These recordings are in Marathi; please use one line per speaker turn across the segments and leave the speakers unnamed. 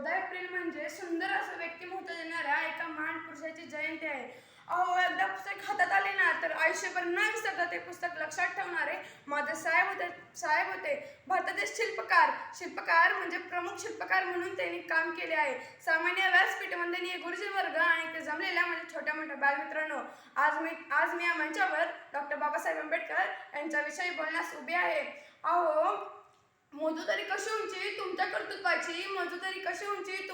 चौदा एप्रिल म्हणजे सुंदर असं व्यक्तिमत्व देणाऱ्या एका महान पुरुषाची जयंती आहे. अहो एकदा पुस्तक हातात आले ना तर आयुष्यभर न विसरता ते पुस्तक लक्षात ठेवणारे माझे साहेब होते साहेब होते. भारताचे शिल्पकार शिल्पकार म्हणजे प्रमुख शिल्पकार म्हणून त्यांनी काम केले आहे. सामान्य व्यासपीठवंदनीय गुरुजी वर्ग आणि ते जमलेल्या म्हणजे छोट्या मोठ्या बालमित्रांनो. आज मी आज मी या मंचावर डॉक्टर बाबासाहेब आंबेडकर यांच्याविषयी बोलण्यास उभे आहे. अहो मोजू कशी तुमच्या कर्तृत्वाची मोजू कशी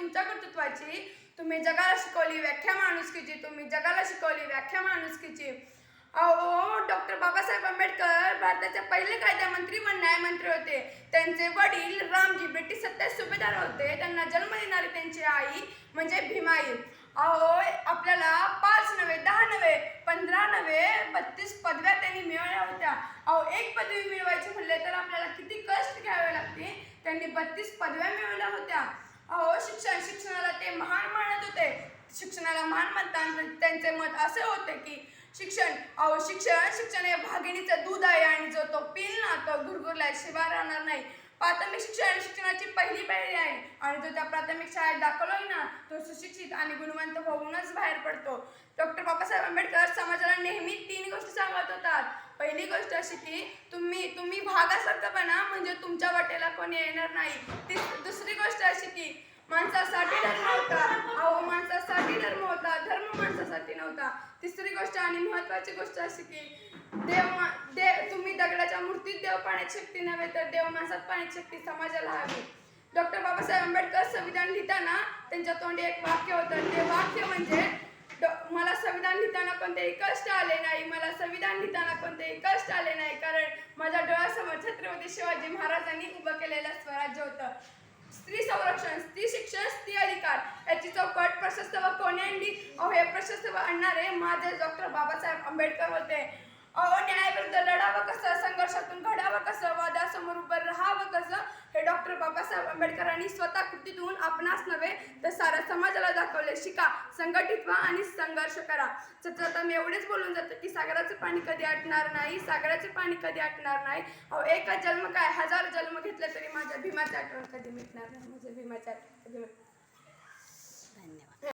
तुमच्या कर्तृत्वाची तुम्ही जगाला शिकवली व्याख्या माणुसकीची तुम्ही जगाला शिकवली व्याख्या माणुसकीची. अहो डॉक्टर बाबासाहेब आंबेडकर भारताचे पहिले कायदामंत्री व न्यायमंत्री होते. त्यांचे वडील रामजी ब्रिटिश सत्ता सुभेदार होते. त्यांना जन्म देणारी त्यांची आई म्हणजे भीमाई. अहो आपल्याला पाच नव्हे दहा नव्हे पंधरा नव्हे बत्तीस पदव्या त्यांनी मिळवल्या होत्या. अहो एक पदवी मिळवायची म्हणले तर आपल्याला किती कष्ट घ्यावे लागते त्यांनी बत्तीस पदव्या मिळवल्या होत्या. अहो शिक्षण शिक्षणाला ते महान मानत होते. शिक्षणाला महान म्हणताना त्यांचे मत असे होते की शिक्षण अहो शिक्षण शिक्षण हे भागिनीचं दूध आहे आणि जो तो पिल ना तो गुरगुरल्याशिवाय राहणार नाही. प्राथमिक शिक्षण शिक्षणाची पहिली पायरी आहे. आणि जो त्या प्राथमिक शाळेत दाखवलोय ना तो सुशिक्षित आणि गुणवंत होऊनच बाहेर पडतो. डॉक्टर बाबासाहेब आंबेडकर समाजाला नेहमी तीन गोष्टी सांगत होतात. पहिली गोष्ट अशी की तुम्ही तुम्ही भागासारखंपणा म्हणजे तुमच्या वाटेला कोणी येणार नाही. ती दुसरी गोष्ट अशी की माणसासाठी धर्म होता. अहो माणसासाठी धर्म होता. धर्म माणसासाठी नव्हता. तिसरी गोष्ट आणि महत्वाची गोष्ट अशी की देव देव तुम्ही दगडाच्या मूर्तीत देव पाण्याची शक्ती नव्हे तर देव माणसात पाण्याची शक्ती समाजाला हवी. डॉक्टर बाबासाहेब आंबेडकर संविधान लिहिताना त्यांच्या तोंडी एक वाक्य होतं. ते वाक्य म्हणजे मला संविधान लिहिताना कोणतेही कष्ट आले नाही. मला संविधान लिहिताना कोणतेही कष्ट आले नाही. कारण माझ्या डोळ्यासमोर छत्रपती शिवाजी महाराजांनी उभं केलेलं स्वराज्य होतं. हे प्रशस्त व आणणारे माझे डॉक्टर बाबासाहेब आंबेडकर होते. अहो लढावं कसं? संघर्षातून घडावं कसं? वादासमोर उभं राहावं कसं? हे डॉक्टर बाबासाहेब आंबेडकरांनी स्वतः कृतीतून आपणास नव्हे तर साऱ्या समाजाला दाखवले. शिका संघटित व्हा आणि संघर्ष करा. तर आता मी एवढेच बोलून जातो की सागराचे पाणी कधी आटणार नाही? सागराचे पाणी कधी आटणार नाही? अहो एकच जन्म काय? हजार जन्म घेतले तरी माझ्या भीमाची आठवण कधी मिटणार नाही. माझ्या भीमाची आठवण कधी
धन्यवाद.